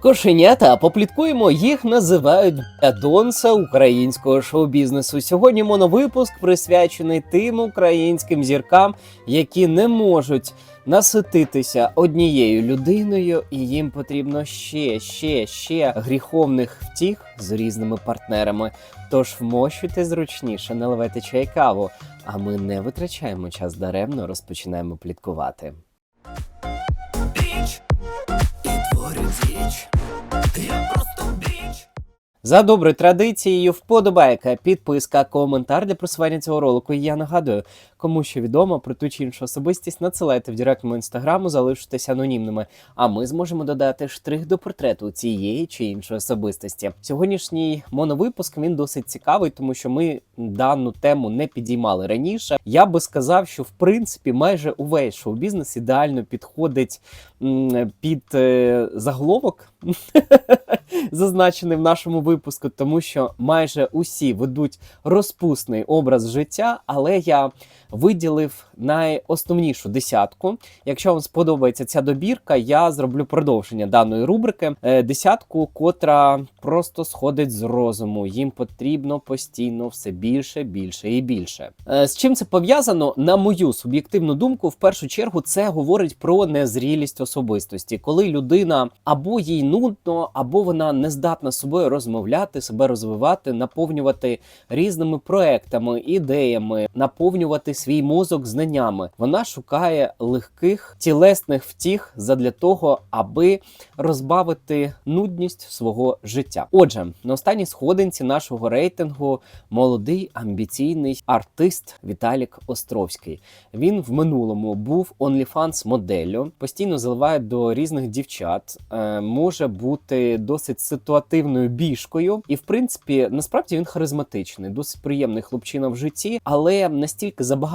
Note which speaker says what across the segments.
Speaker 1: Кошенята, попліткуємо, їх називають Донса українського шоу-бізнесу. Сьогодні моновипуск присвячений тим українським зіркам, які не можуть насититися однією людиною, і їм потрібно ще, ще, ще гріховних втіх з різними партнерами. Тож вмощуйте зручніше, наливайте чай каву. А ми не витрачаємо час даремно, розпочинаємо пліткувати.
Speaker 2: І. Я просто.
Speaker 1: За доброю традицією, вподобайка, підписка, коментар для просування цього ролику. І я нагадую, кому що відомо про ту чи іншу особистість, надсилайте в директ мого інстаграму, залишитесь анонімними. А ми зможемо додати штрих до портрету цієї чи іншої особистості. Сьогоднішній моновипуск він досить цікавий, тому що ми дану тему не підіймали раніше. Я би сказав, що в принципі майже увесь шоу-бізнес ідеально підходить під е, заголовок, зазначений в нашому випуску, тому що майже усі ведуть розпусний образ життя, але я виділив найосновнішу десятку. Якщо вам сподобається ця добірка, я зроблю продовження даної рубрики. Е, Десятку, котра просто сходить з розуму. Їм потрібно постійно все більше, більше і більше. Е, З чим це пов'язано? На мою суб'єктивну думку, в першу чергу, це говорить про незрілість особистості, коли людина або їй нудно, або вона не здатна з собою розмовляти, себе розвивати, наповнювати різними проектами, ідеями, наповнювати свій мозок знаннями. Вона шукає легких тілесних втіх задля того, аби розбавити нудність свого життя. Отже, на останній сходинці нашого рейтингу молодий амбіційний артист Віталік Островський. Він в минулому був OnlyFans моделлю, постійно заливає до різних дівчат, е, може бути досить ситуативною біжкою, і в принципі, насправді він харизматичний, досить приємний хлопчина в житті, але настільки забагато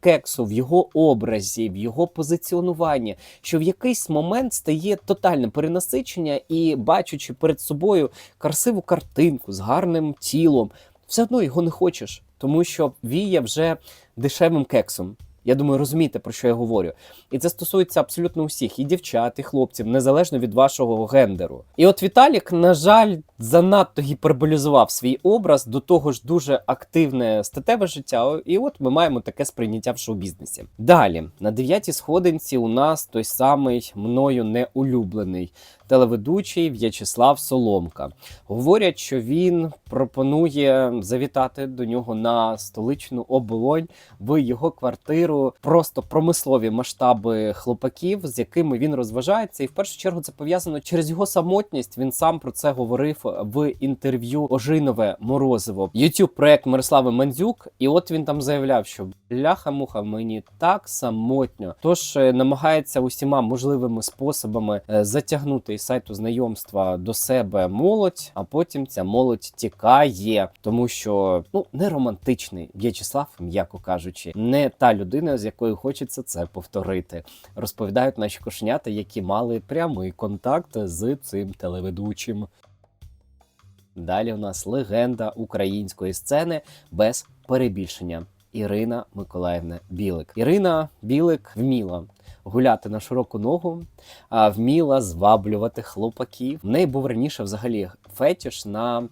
Speaker 1: кексу в його образі, в його позиціонуванні, що в якийсь момент стає тотальне перенасичення, і бачучи перед собою красиву картинку з гарним тілом, все одно його не хочеш, тому що віє вже дешевим кексом. Я думаю, розумієте, про що я говорю. І це стосується абсолютно усіх, і дівчат, і хлопців, незалежно від вашого гендеру. І от Віталік, на жаль, занадто гіперболізував свій образ, до того ж дуже активне статеве життя. І от ми маємо таке сприйняття в шоу-бізнесі. Далі, на дев'ятій сходинці, у нас той самий мною неулюблений телеведучий В'ячеслав Соломка. Говорять, що він пропонує завітати до нього на столичну оболонь в його квартиру. Просто промислові масштаби хлопаків, з якими він розважається, і в першу чергу це пов'язано через його самотність. Він сам про це говорив в інтерв'ю Ожинове Морозиво. youtube проект Мирослави Мандзюк. І от він там заявляв, що бляха-муха мені так самотньо. Тож е, намагається усіма можливими способами е, затягнути із сайту знайомства до себе молодь, а потім ця молодь тікає, тому що ну не романтичний В'ячеслав, м'яко кажучи, не та людина, з якою хочеться це повторити. Розповідають наші кошенята, які мали прямий контакт з цим телеведучим. Далі у нас легенда української сцени без перебільшення. Ірина Миколаївна Білик. Ірина Білик вміла гуляти на широку ногу, а вміла зваблювати хлопаків. В неї був раніше взагалі фетіш на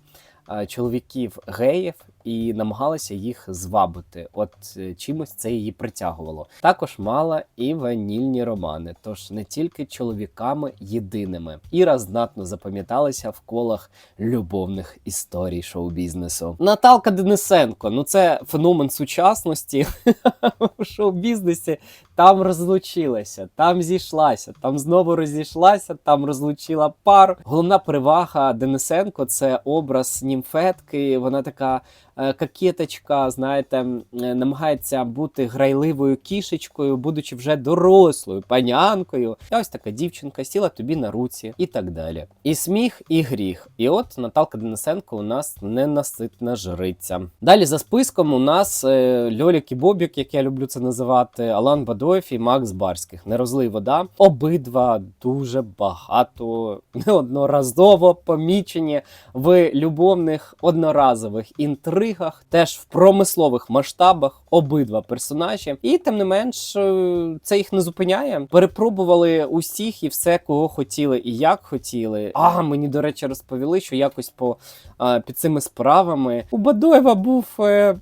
Speaker 1: чоловіків геїв і намагалася їх звабити. От е, чимось це її притягувало. Також мала і ванільні романи, тож не тільки чоловіками єдиними. Іра знатно запам'яталася в колах любовних історій шоу-бізнесу. Наталка Денисенко, ну це феномен сучасності в шоу-бізнесі. Там розлучилася, там зійшлася, там знову розійшлася, там розлучила пар. Головна перевага Денисенко це образ німфетки. Вона така е, кокеточка, знаєте, е, намагається бути грайливою кішечкою, будучи вже дорослою панянкою. І ось така дівчинка сіла тобі на руці і так далі. І сміх, і гріх. І от Наталка Денисенко у нас ненаситна жриця. Далі за списком у нас е, Льолік і Бобік, як я люблю це називати, Алан Бадоєв і Макс Барських. Не вода. Обидва дуже багато неодноразово помічені в любовних одноразових інтригах інтригах, теж в промислових масштабах обидва персонажі. І тим не менш, е, це їх не зупиняє. Перепробували усіх і все, кого хотіли і як хотіли. А мені, до речі, розповіли, що якось по а, під цими справами у Бадоєва був. Е,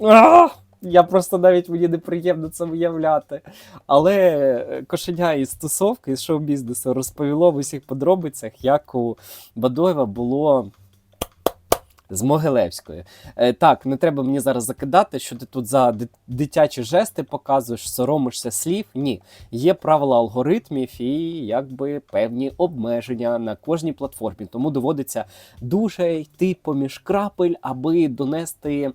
Speaker 1: а, я просто навіть мені неприємно це уявляти. Але е, кошеня із тусовки, із шоу-бізнесу розповіло в усіх подробицях, як у Бадоєва було. З Могилевської. Е, так, не треба мені зараз закидати, що ти тут за дитячі жести показуєш, соромишся слів. Ні, є правила алгоритмів і якби певні обмеження на кожній платформі. Тому доводиться дуже йти поміж крапель, аби донести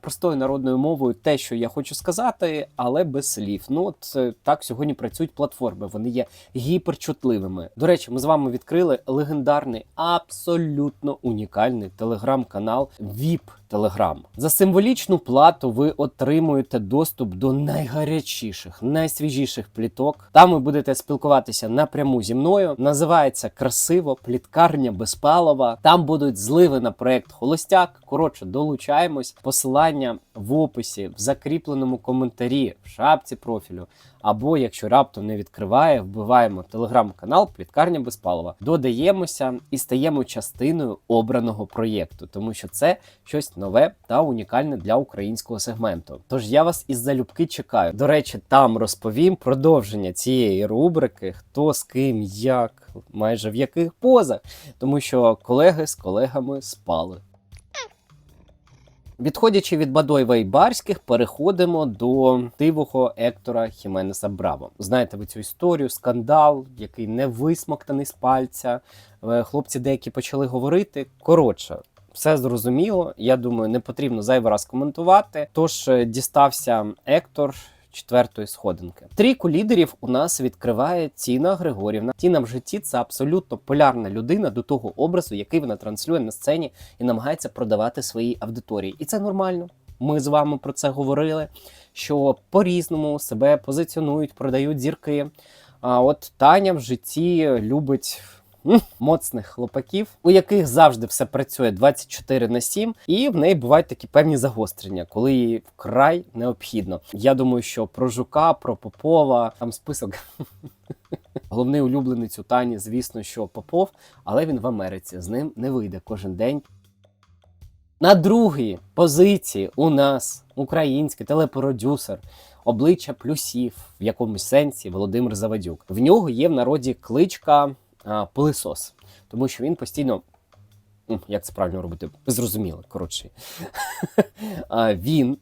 Speaker 1: простою народною мовою те, що я хочу сказати, але без слів. Ну от е, так сьогодні працюють платформи. Вони є гіперчутливими. До речі, ми з вами відкрили легендарний, абсолютно унікальний телеграм-канал VIP Telegram. За символічну плату ви отримуєте доступ до найгарячіших, найсвіжіших пліток. Там ви будете спілкуватися напряму зі мною. Називається красиво пліткарня безпалова. Там будуть зливи на проект Холостяк. Коротше, долучаємось. Посилання в описі, в закріпленому коментарі, в шапці профілю. Або якщо раптом не відкриває, вбиваємо телеграм-канал Пліткарня Безпалова. Додаємося і стаємо частиною обраного проєкту, тому що це щось нове та унікальне для українського сегменту. Тож я вас із залюбки чекаю. До речі, там розповім продовження цієї рубрики: хто з ким, як, майже в яких позах, тому що колеги з колегами спали. Відходячи від Бадойва і Барських, переходимо до тивого Ектора Хіменеса Браво. Знаєте ви цю історію, скандал, який не висмоктаний з пальця. Е, Хлопці деякі почали говорити. Коротше, все зрозуміло. Я думаю, не потрібно зайвий раз коментувати. Тож е, дістався Ектор. Четвертої сходинки. Трійку лідерів у нас відкриває Тіна Григорівна. Тіна в житті це абсолютно полярна людина до того образу, який вона транслює на сцені і намагається продавати своїй аудиторії. І це нормально. Ми з вами про це говорили. Що по-різному себе позиціонують, продають зірки. А от Таня в житті любить моцних хлопаків, у яких завжди все працює 24 на 7, і в неї бувають такі певні загострення, коли їй вкрай необхідно. Я думаю, що про жука, про Попова там список. Головний улюбленець у Тані, звісно, що Попов, але він в Америці. З ним не вийде кожен день. На другій позиції у нас український телепродюсер, обличчя плюсів в якомусь сенсі Володимир Завадюк. В нього є в народі кличка пилисос, тому що він постійно. Як це правильно робити? Зрозуміло, коротше. Він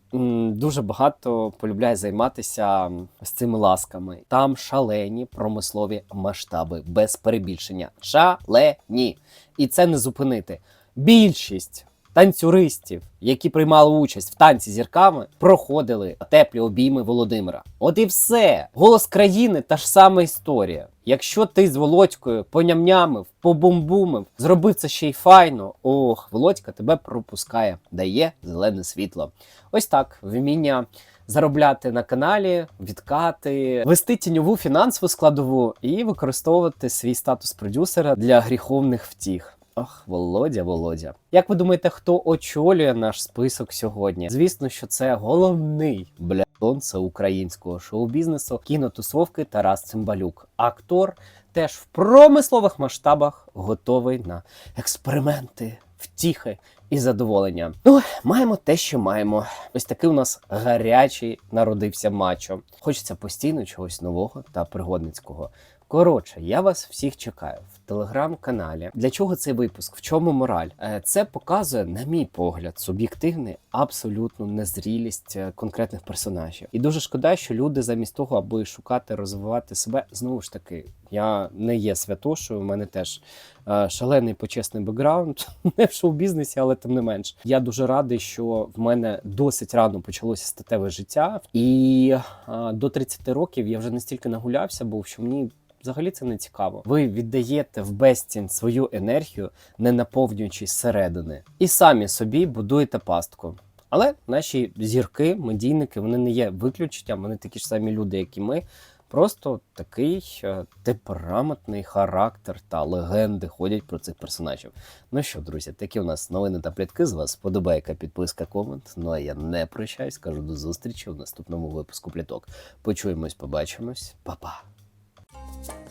Speaker 1: дуже багато полюбляє займатися з цими ласками. Там шалені промислові масштаби, без перебільшення. Шалені. І це не зупинити. Більшість танцюристів, які приймали участь в танці зірками, проходили теплі обійми Володимира. От і все. Голос країни та ж сама історія. Якщо ти з Володькою понямнямив, побумбумив, зробив це ще й файно. Ох, Володька тебе пропускає, дає зелене світло. Ось так вміння заробляти на каналі, відкати, вести тіньову фінансову складову і використовувати свій статус продюсера для гріховних втіх. Ох, Володя, Володя. Як ви думаєте, хто очолює наш список сьогодні? Звісно, що це головний блядонце українського шоу-бізнесу кінотусовки Тарас Цимбалюк. Актор теж в промислових масштабах готовий на експерименти, втіхи і задоволення. Ну, маємо те, що маємо. Ось такий у нас гарячий народився мачо. Хочеться постійно чогось нового та пригодницького. Коротше, я вас всіх чекаю в телеграм-каналі. Для чого цей випуск? В чому мораль? Е, Це показує, на мій погляд, суб'єктивний абсолютну незрілість е, конкретних персонажів. І дуже шкода, що люди замість того, аби шукати, розвивати себе, знову ж таки, я не є святошою. У мене теж е, шалений почесний бекграунд, не в шоу-бізнесі, але тим не менш. Я дуже радий, що в мене досить рано почалося статеве життя, і до 30 років я вже настільки нагулявся, був що мені. Взагалі це не цікаво. Ви віддаєте в безцінь свою енергію, не наповнюючись зсередини, і самі собі будуєте пастку. Але наші зірки, медійники, вони не є виключенням, вони такі ж самі люди, як і ми. Просто такий е, темпераментний характер та легенди ходять про цих персонажів. Ну що, друзі, такі у нас новини та плітки з вас. Подобайка, підписка, комент. Ну а я не прощаюсь, кажу до зустрічі в наступному випуску пліток. Почуємось, побачимось, Па-па! Thank you.